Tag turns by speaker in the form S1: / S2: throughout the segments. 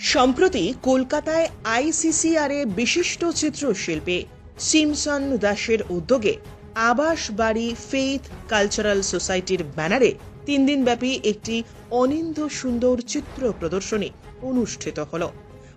S1: সম্প্রতি কলকাতায় আইসিসিআরে বিশিষ্ট চিত্রশিল্পী সিমসন দাসের উদ্যোগে আবাস বাড়ি ফেইথ কালচারাল সোসাইটির ব্যানারে তিন দিনব্যাপী একটি অনিন্দ সুন্দর চিত্র প্রদর্শনী অনুষ্ঠিত হল।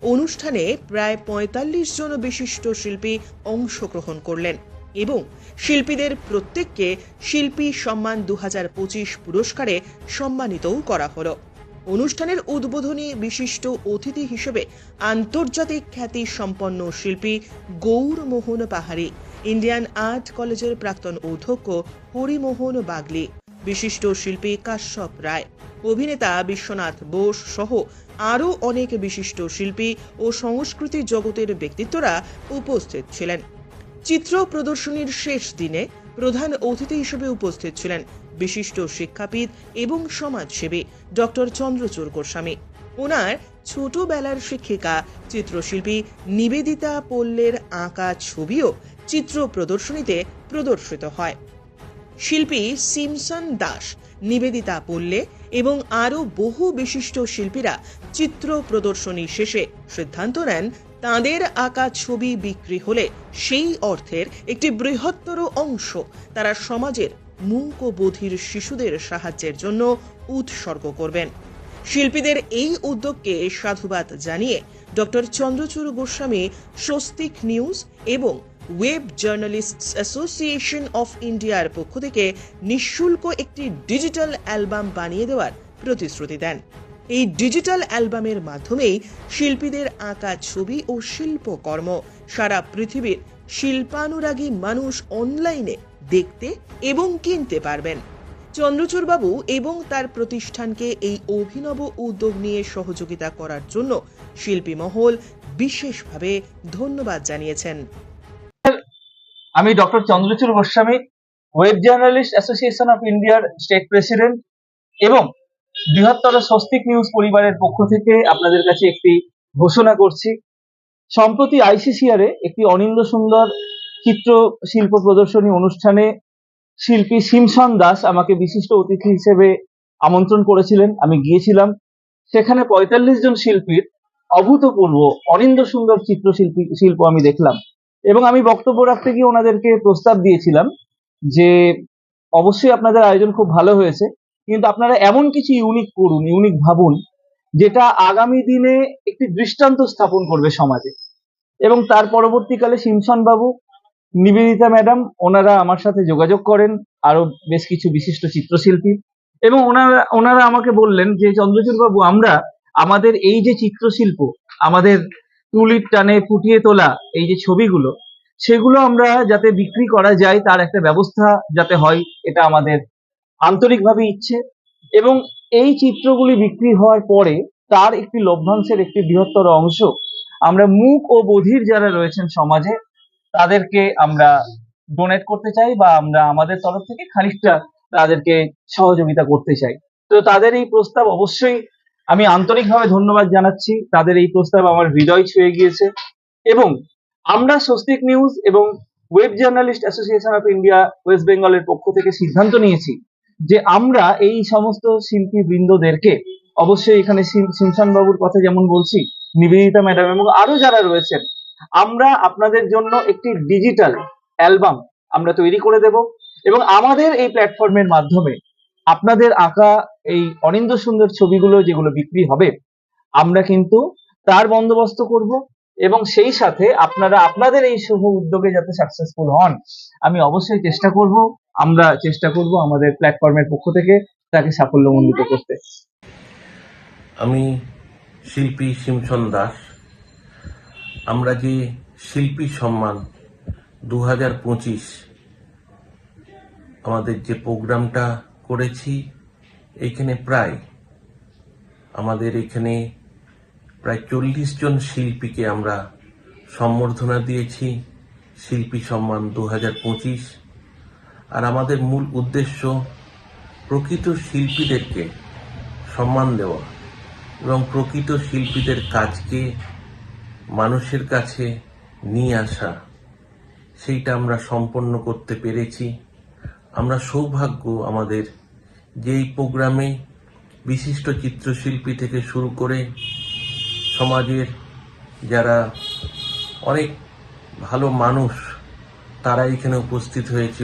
S1: অনুষ্ঠানে প্রায় পঁয়তাল্লিশ জন বিশিষ্ট শিল্পী অংশগ্রহণ করলেন এবং শিল্পীদের প্রত্যেককে শিল্পী সম্মান দু হাজার পঁচিশ পুরস্কারে সম্মানিতও করা হলো। অনুষ্ঠানের উদ্বোধনী বিশিষ্ট অতিথি হিসেবে আন্তর্জাতিক খ্যাতি সম্পন্ন শিল্পী গৌরমোহন পাহাড়ি, ইন্ডিয়ান আর্ট কলেজের প্রাক্তন অধ্যক্ষ হরিমোহন বাগলি, বিশিষ্ট শিল্পী কাশ্যপ রায়, অভিনেতা বিশ্বনাথ বোস সহ আরও অনেক বিশিষ্ট শিল্পী ও সংস্কৃতি জগতের ব্যক্তিত্বরা উপস্থিত ছিলেন। চিত্র প্রদর্শনীর শেষ দিনে প্রধান অতিথি হিসেবে উপস্থিত ছিলেন বিশিষ্ট শিক্ষাবিদ এবং সমাজসেবী ডক্টর চন্দ্রচূড় গোস্বামী ওনার ছোটবেলার শিক্ষিকা, চিত্রশিল্পী নিবেদিতা পল্লের আঁকা ছবিও চিত্র প্রদর্শনীতে প্রদর্শিত হয়। শিল্পী সিমসন দাস, নিবেদিতা পল্লে এবং আরও বহু বিশিষ্ট শিল্পীরা চিত্র প্রদর্শনী শেষে সিদ্ধান্ত নেন, তাদের আঁকা ছবি বিক্রি হলে সেই অর্থের একটি বৃহত্তর অংশ তারা সমাজের মূক ও বধির শিশুদের সাহায্যের জন্য উৎসর্গ করবেন। শিল্পীদের এই উদ্যোগকে সাধুবাদ জানিয়ে ডক্টর চন্দ্রচূড় গোস্বামী, স্বস্তিক নিউজ এবং ওয়েব জার্নালিস্টস অ্যাসোসিয়েশন অফ ইন্ডিয়ার পক্ষ থেকে নিঃশুল্ক একটি ডিজিটাল অ্যালবাম বানিয়ে দেওয়ার প্রতিশ্রুতি দেন। এই ডিজিটাল অ্যালবামের মাধ্যমেই শিল্পীদের আঁকা ছবি ও শিল্পকর্ম সারা পৃথিবীর শিল্পানুরাগী মানুষ অনলাইনে দেখতে এবং কিনতে পারবেন। চন্দ্রচূড়বাবু এবং তার প্রতিষ্ঠানকে এই অভিনব উদ্যোগ নিয়ে সহযোগিতা করার জন্য শিল্পী মহল বিশেষভাবে ধন্যবাদ জানিয়েছেন।
S2: আমি doctor Chandrachur Goswami, web journalist association of ইন্ডিয়ার স্টেট প্রেসিডেন্ট এবং বৃহত্তর স্বস্তিক নিউজ পরিবারের পক্ষ থেকে আপনাদের কাছে একটি ঘোষণা করছি। সম্প্রতি আইসিসিআরে একটি অনিন্দ সুন্দর চিত্র শিল্প প্রদর্শনী অনুষ্ঠানে শিল্পী সিমসন দাস আমাকে বিশিষ্ট অতিথি হিসেবে আমন্ত্রণ করেছিলেন, আমি গিয়েছিলাম। সেখানে পঁয়তাল্লিশ জন শিল্পীর অভূতপূর্ব, অনিন্দ সুন্দর চিত্রশিল্পী, শিল্প আমি দেখলাম এবং আমি বক্তব্য রাখতে গিয়ে ওনাদেরকে প্রস্তাব দিয়েছিলাম যে, অবশ্যই আপনাদের আয়োজন খুব ভালো হয়েছে, কিন্তু আপনারা এমন কিছু ইউনিক করুন, ইউনিক ভাবুন, যেটা আগামী দিনে একটি দৃষ্টান্ত স্থাপন করবে সমাজে। এবং তার পরবর্তীকালে সিমসন বাবু নিবেদিতা ম্যাডাম, ওনারা আমার সাথে যোগাযোগ করেন, আরও বেশ কিছু বিশিষ্ট চিত্রশিল্পী। এবং ওনারা ওনারা আমাকে বললেন যে চন্দ্রচূড় বাবু আমরা আমাদের এই যে চিত্রশিল্প, আমাদের তুলির টানে ফুটিয়ে তোলা এই যে ছবিগুলো, সেগুলো আমরা যাতে বিক্রি করা যায়, তার একটা ব্যবস্থা যাতে হয়, এটা আমাদের আন্তরিকভাবে ইচ্ছে। এবং এই চিত্রগুলি বিক্রি হওয়ার পরে, তার একটি লভ্যাংশের একটি বৃহত্তর অংশ, আমরা মূক ও বধির যারা রয়েছেন সমাজে তাদেরকে আমরা ডোনেট করতে চাই বা আমরা আমাদের তরফ থেকে খানিকটা তাদেরকে সহযোগিতা করতে চাই। তো তাদের এই প্রস্তাব অবশ্যই আমি আন্তরিকভাবে ধন্যবাদ জানাচ্ছি। তাদের এই প্রস্তাব আমার হৃদয় ছুঁয়ে গিয়েছে এবং আমরা স্বস্তিক নিউজ এবং web journalist association of India, west বেঙ্গলের পক্ষ থেকে সিদ্ধান্ত নিয়েছি যে আমরা এই সমস্ত শিল্পী বৃন্দদেরকে অবশ্যই এখানে বাবুর কথা যেমন বলছি, নিবেদিতা ম্যাডাম এবং আরও যারা রয়েছেন আমরা আপনাদের জন্য একটি ডিজিটাল অ্যালবাম আমরা তৈরি করে দেব এবং আমাদের এই প্ল্যাটফর্মের মাধ্যমে আপনাদের আঁকা এই অনিন্দ সুন্দর ছবিগুলো যেগুলো বিক্রি হবে, আমরা কিন্তু তার বন্দোবস্ত করব এবং সেই সাথে আপনারা আপনাদের এই শুভ উদ্যোগে যাতে সাকসেসফুল হন, আমি অবশ্যই চেষ্টা করব, আমরা চেষ্টা করব আমাদের প্ল্যাটফর্মের পক্ষ থেকে তাকে সাফল্যমণ্ডিত করতে।
S3: আমি শিল্পী সিমসন দাস। আমরা যে শিল্পী সম্মান দু হাজার পঁচিশ আমাদের যে প্রোগ্রামটা করেছি, এখানে প্রায়, আমাদের এখানে প্রায় চল্লিশ জন শিল্পীকে আমরা সম্বর্ধনা দিয়েছি, শিল্পী সম্মান দু হাজার পঁচিশ। আর আমাদের মূল উদ্দেশ্য প্রকৃত শিল্পীদেরকে সম্মান দেওয়া এবং প্রকৃত শিল্পীদের কাজকে মানুষের কাছে নিয়ে আসা, সেইটা আমরা সম্পন্ন করতে পেরেছি। আমরা সৌভাগ্য আমাদের যে এই প্রোগ্রামে বিশিষ্ট চিত্রশিল্পী থেকে শুরু করে সমাজের যারা অনেক ভালো মানুষ, তারা এখানে উপস্থিত হয়েছিল।